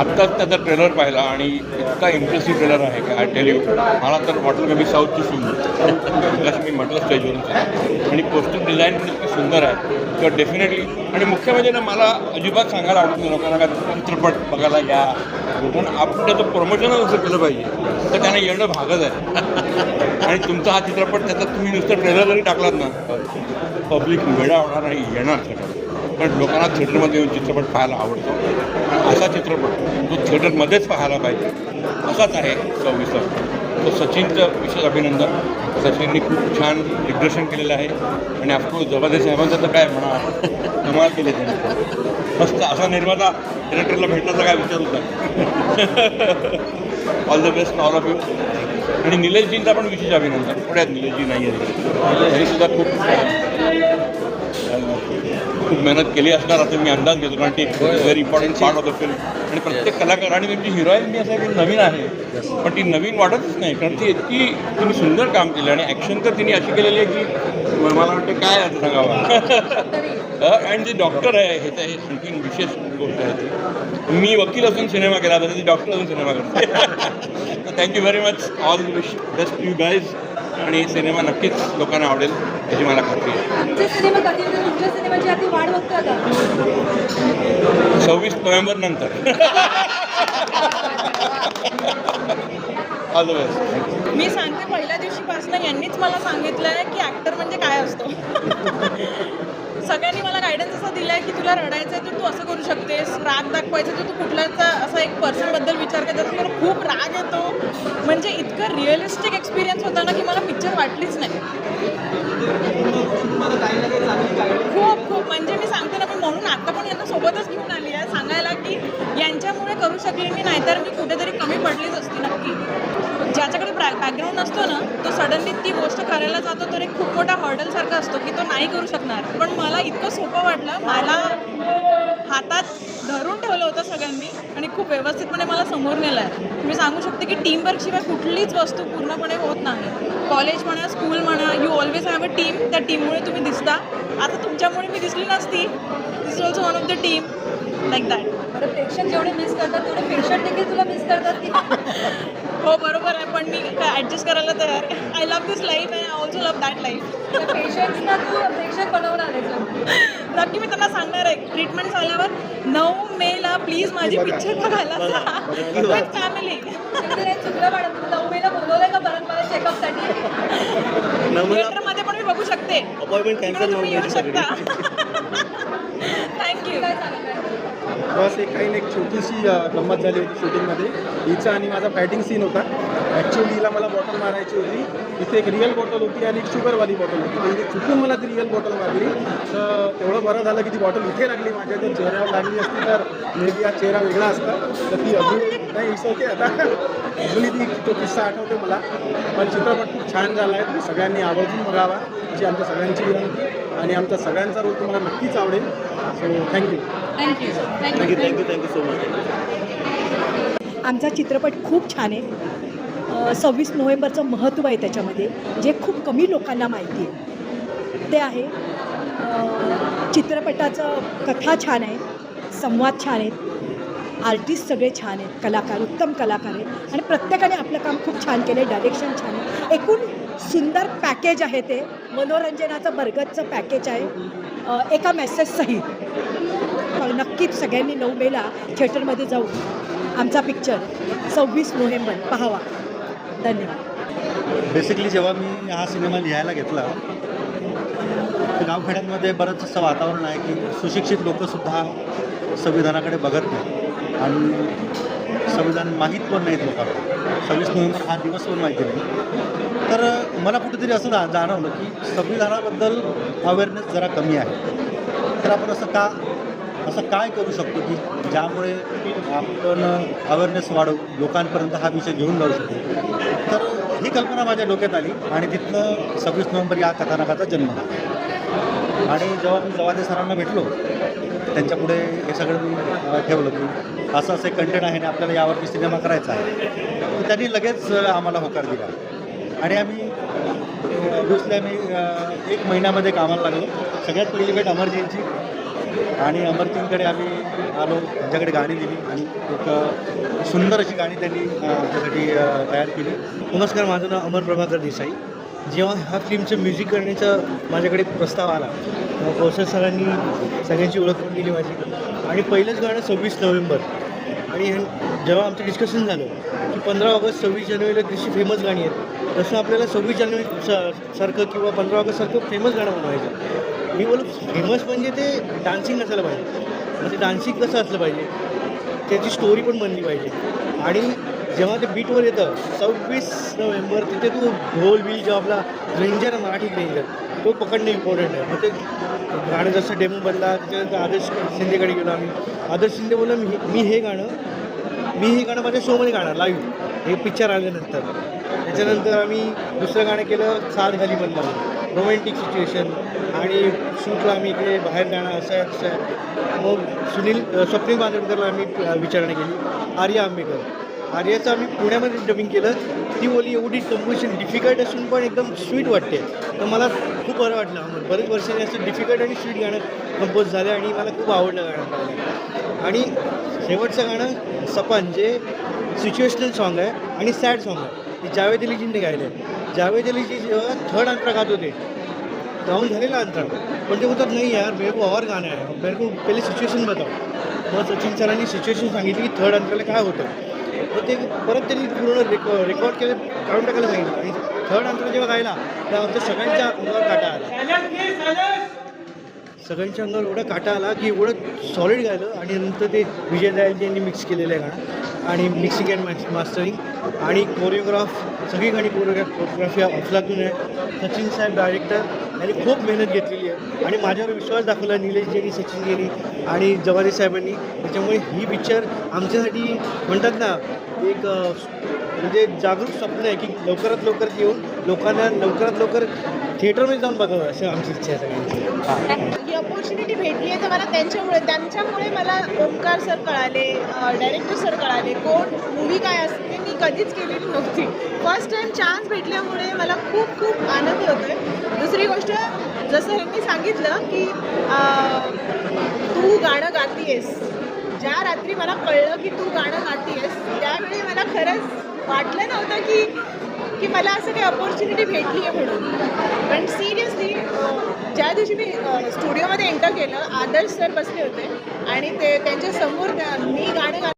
आत्ताच त्याचा ट्रेलर पाहिला आणि इतका इम्प्रेसिव्ह ट्रेलर आहे का आय टेल यू मला तर वाटलं मे मी साऊथची सुंदर जसं मी म्हटलं स्टेजवरून आणि पोस्टर डिझाईन पण इतकी सुंदर आहे. किंवा डेफिनेटली आणि मुख्य म्हणजे ना मला अजिबात सांगायला आवडत नाही लोकांना का चित्रपट बघायला या. पण आपण त्याचं प्रमोशनच असं केलं पाहिजे तर त्यांना येणं भागच आहे. आणि तुमचा हा चित्रपट त्याचा तुम्ही नुसतं ट्रेलर जरी टाकलात ना पब्लिक वेळा होणार नाही येणार. पण लोकांना थिएटरमध्ये येऊन चित्रपट पाहायला आवडतो. असा चित्रपट तो थिएटरमध्येच पाहायला पाहिजे. असाच आहे सव्वीसचा तो सचिनचं विशेष अभिनंदन. सचिननी खूप छान दिग्दर्शन केलेलं आहे. आणि ऑफकोर्स जबादे साहेबांचं तर काय म्हणा. कमाल केले त्यांनी. मस्त असा निर्माता डिरेक्टरला भेटण्याचा काय विचार होता? All the best all of you आणि निलेशजींचा पण विशेष अभिनंदन. पुण्यात निलेशजी नाही आहे हे सुद्धा खूप खूप मेहनत केली असणार असं मी अंदाज घेतो कारण ती very important part of the film आणि प्रत्येक कलाकार आणि त्यांची हिरोईन मी असं की नवीन आहे. पण ती नवीन वाटतच नाही कारण ती इतकी तिने सुंदर काम केलं आणि ॲक्शन तर तिने अशी केलेली आहे की मला वाटतं काय आता सांगावं? आणि जे डॉक्टर आहे हे तर हे आणखी विशेष गोष्ट आहे ती. मी वकील असून सिनेमा केला तर ती डॉक्टर असून सिनेमा करते. Thank you very much all wish best you guys आणि सिनेमा नक्कीच लोकांना आवडेल याची मला खात्री आहे. सव्वीस नोव्हेंबर नंतर. ऑल द बेस्ट मी सांगते पहिल्या दिवशीपासून यांनीच मला सांगितलं आहे की ॲक्टर म्हणजे काय असतो. सगळ्यांनी मला गायडन्स असं दिलं आहे की तुला रडायचं आहे तर तू असं करू शकतेस. राग दाखवायचं तर तू कुठल्याचा असा एक पर्सनबद्दल विचार करत तर मला खूप राग येतो. म्हणजे इतकं रिअलिस्टिक एक्सपिरियन्स होता ना की मला पिक्चर वाटलीच नाही. खूप खूप. म्हणजे मी सांगते ना मी म्हणून आता पण यांना सोबतच घेऊन आली आहे. सांगायला की यांच्यामुळे करू शकले मी नाहीतर मी कुठेतरी कमी पडलीच असती नक्की. बॅकग्राऊंड असतो ना तो सडनली ती गोष्ट करायला जातो तर एक खूप मोठा हॉर्डल सारखा असतो की तो नाही करू शकणार. पण मला इतकं सोपं वाटलं मला हातात धरून ठेवलं होतं सगळ्यांनी आणि खूप व्यवस्थितपणे मला समोर नेलं आहे मी सांगू शकते की टीमवर्क शिवाय कुठलीच वस्तू पूर्णपणे होत नाही. कॉलेज म्हणा स्कूल म्हणा you always have a team त्या टीममुळे तुम्ही दिसता. आता तुमच्यामुळे मी दिसली नसती. This is also one of the team like that प्रेक्षक जेवढे मिस करतात तेवढे पेशंट देखील तुला मिस करतात की? हो बरोबर आहे. पण मी ॲडजस्ट करायला तयार I love this life and I also love that life पेशंट्सना तू प्रेक्षक बनवणार आहे नक्की मी त्यांना सांगणार आहे. ट्रीटमेंट झाल्यावर नऊ मेला प्लीज माझी पिक्चर बघायला विथ फॅमिली चुकलं मॅडम. नऊ मेला बोलवलंय का परत मला चेकअपसाठी थिएटरमध्ये पण मी बघू शकते. अपॉइंटमेंट तिकडे कॅन्सल तुम्ही येऊ शकता. थँक्यू बस एक काही नाही एक छोटीशी गंमत झाली होती शूटिंगमध्ये. हिचा आणि माझा फायटिंग सीन होता. ॲक्च्युली हिला मला बॉटल मारायची होती. इथे एक रिअल बॉटल होती आणि एक शुगरवाली बॉटल होती. म्हणजे इथे चुकून मला ती रिअल बॉटल मारली. तर तेवढं बरं झालं की ती बॉटल इथे लागली. माझ्या जर चेहऱ्यावर लागली असती तर मे बी हा चेहरा वेगळा असता. तर ती अजून नाही इट्स ओके आता. अजूनही ती तो किस्सा आठवते मला. पण चित्रपट खूप छान झाला आहे. तुम्ही सगळ्यांनी आवर्जून बघावा. अशी आमच्या सगळ्यांची विनंती आणि आमचा सगळ्यांचा रोल तुम्हाला नक्कीच आवडेल. So thank you thank you thank you thank you thank you so much आमचा चित्रपट खूप छान आहे. सव्वीस नोव्हेंबरचं महत्त्व आहे त्याच्यामध्ये. जे खूप कमी लोकांना माहिती आहे. ते आहे चित्रपटाचं कथा छान आहे. संवाद छान आहेत आर्टिस्ट सगळे छान आहेत कलाकार उत्तम कलाकार आहेत. आणि प्रत्येकाने आपलं काम खूप छान केलं आहे डायरेक्शन छान आहे. एकूण सुंदर पॅकेज आहे ते. मनोरंजनाचं बरगतचं पॅकेज आहे. एका मेसेजसहित हो, नक्कीच सगळ्यांनी नऊ मेला. थिएटरमध्ये जाऊ. आमचा पिक्चर सव्वीस नोव्हेंबर. पाहावा. धन्यवाद. बेसिकली जेव्हा मी हा सिनेमा लिहायला घेतला गावखेड्यांमध्ये बरंच असं वातावरण आहे की सुशिक्षित लोकंसुद्धा संविधानाकडे बघत नाही. आणि संविधान माहीत पण नाहीत लोकांना. सव्वीस नोव्हेंबर हा दिवस पण माहिती नाही. तर मला कुठेतरी असं जा जाणवलं की संविधानाबद्दल अवेअरनेस जरा कमी आहे. तर आपण असं का असं काय करू शकतो की ज्यामुळे आपण अवेअरनेस वाढवू लोकांपर्यंत हा विषय घेऊन जाऊ शकतो तर ही कल्पना माझ्या डोक्यात आली आणि तिथनं सव्वीस नोव्हेंबर या कथानकाचा जन्म झाला. आणि जेव्हा मी जवादे सरांना भेटलो त्यांच्यापुढे हे सगळं मी ठेवलं. की असं असं एक कंटेंट आहे आणि आपल्याला यावरती सिनेमा करायचा आहे. त्यांनी लगेच आम्हाला होकार दिला. आणि आम्ही ऑब्विसली आम्ही एक महिन्यामध्ये कामाला लागलो. सगळ्यात पहिली भेट अमरजींची. आणि अमरजींकडे आम्ही आलो त्यांच्याकडे गाणी दिली आणि एक सुंदर अशी गाणी त्यांनी आमच्यासाठी तयार केली. नमस्कार माझं नाव अमर प्रभाकर देसाई. जेव्हा ह्या फिल्मचं म्युझिक करण्याचा माझ्याकडे प्रस्ताव आला प्रोसेस कौशल सरांनी सगळ्यांची ओळख करून दिली माझी. आणि पहिलंच गाणं सव्वीस नोव्हेंबर. आणि जेव्हा आमचं डिस्कशन झालं की पंधरा ऑगस्ट सव्वीस जानेवारीला कशी फेमस गाणी आहेत तसं आपल्याला सव्वीस जानेवारी स सारखं किंवा पंधरा ऑगस्टसारखं फेमस गाणं बनवायचं मी बोलू फेमस म्हणजे ते डान्सिंग असायला पाहिजे. म्हणजे डान्सिंग कसं असलं पाहिजे? त्याची स्टोरी पण बनली पाहिजे. आणि जेव्हा ते बीटवर येतं सव्वीस नोव्हेंबर तिथे तो ढोल बिल जो आपला रेंजर मराठी रेंजर तो पकडणं इम्पॉर्टंट आहे. मग ते गाणं जसं डेमो बनला त्याच्यानंतर आदर्श शिंदेकडे गेलो आम्ही. आदर्श शिंदे बोलला मी मी हे गाणं मी हे गाणं माझ्या शोमध्ये गाणं लाईव्ह हे पिक्चर आल्यानंतर. त्याच्यानंतर आम्ही दुसरं गाणं केलं सात घाली बनला. रोमॅन्टिक सिच्युएशन आणि शूटला आम्ही इकडे बाहेर जाणं असं आहे असं आहे. मग सुनील अ, स्वप्नील बांदोडकरला आम्ही विचारणा केली. आर्या आंबेकर. आर्याचं आम्ही पुण्यामध्ये डबिंग केलं. ती ओली एवढी कंपोजिशन डिफिकल्ट असून पण एकदम स्वीट वाटते. तर मला खूप बरं वाटलं. आम्हाला म्हणजे बरेच वर्षांनी असं डिफिकल्ट आणि स्वीट गाणं कंपोज झालं आणि मला खूप आवडलं गाणं आणि शेवटचं गाणं सपन जे सिच्युएशनल सॉन्ग आहे आणि सॅड सॉन्ग आहे. ते जावेद अलीजींनी गायलं आहे जावेद अलीजी जेव्हा थर्ड अंतरा गात होते गाऊन झालेला अंतरा पण ते बोलतात नाही यार मेरे को और गाणं आहे. मेरे को पहिले सिच्युएशन बताव मग सचिन सरांनी सिच्युएशन सांगितली की थर्ड अंतराला काय होतं. तर ते परत त्यांनी पूर्ण रेकॉ रेकॉर्ड केले काढून टाकायला सांगितलं. आणि थर्ड अंतर जेव्हा गायला तर आमच्या सगळ्यांच्या अंगावर काटा आला. सगळ्यांच्या अंगावर एवढा काटा आला की एवढं सॉलिड गायलं आणि नंतर ते विजय दयालजी यांनी मिक्स केलेलं आहे गाणं. आणि मिक्सिंग अँड मास्टरिंग आणि कोरिओग्राफ सगळी गाणी कोरिओग्राफ कोरिओग्राफी अफलातून आहे. सचिन साहेब डायरेक्टर यांनी खूप मेहनत घेतलेली आहे. आणि माझ्यावर विश्वास दाखवला निलेशजींनी सचिनजींनी आणि जवारी साहेबांनी. त्याच्यामुळे ही पिक्चर आमच्यासाठी म्हणतात ना एक म्हणजे जागरूक स्वप्न आहे की लवकरात लवकर येऊन लोकांना लवकरात लवकर थिएटरमध्ये जाऊन बघावं अशी आमची इच्छा आहे सगळ्यांची. ही. अपॉर्च्युनिटी भेटली आहे तर मला त्यांच्यामुळे त्यांच्यामुळे मला ओंकार सर कळाले डायरेक्टर सर कळाले. कोण मूवी काय असते मी कधीच केलेली नव्हती. फर्स्ट टाईम चान्स भेटल्यामुळे मला खूप खूप आनंद होतो आहे दुसरी गोष्ट जसं यांनी सांगितलं की तू गाणं गातीयस. ज्या रात्री मला कळलं की तू गाणं गातीयस त्यावेळी मला खरंच वाटलं नव्हतं की की मला असं काही अपॉर्च्युनिटी भेटली आहे म्हणून. पण सिरियसली ज्या दिवशी मी स्टुडिओमध्ये एंटर केलं आदर्श सर बसले होते आणि ते त्यांच्यासमोर मी गाणं गा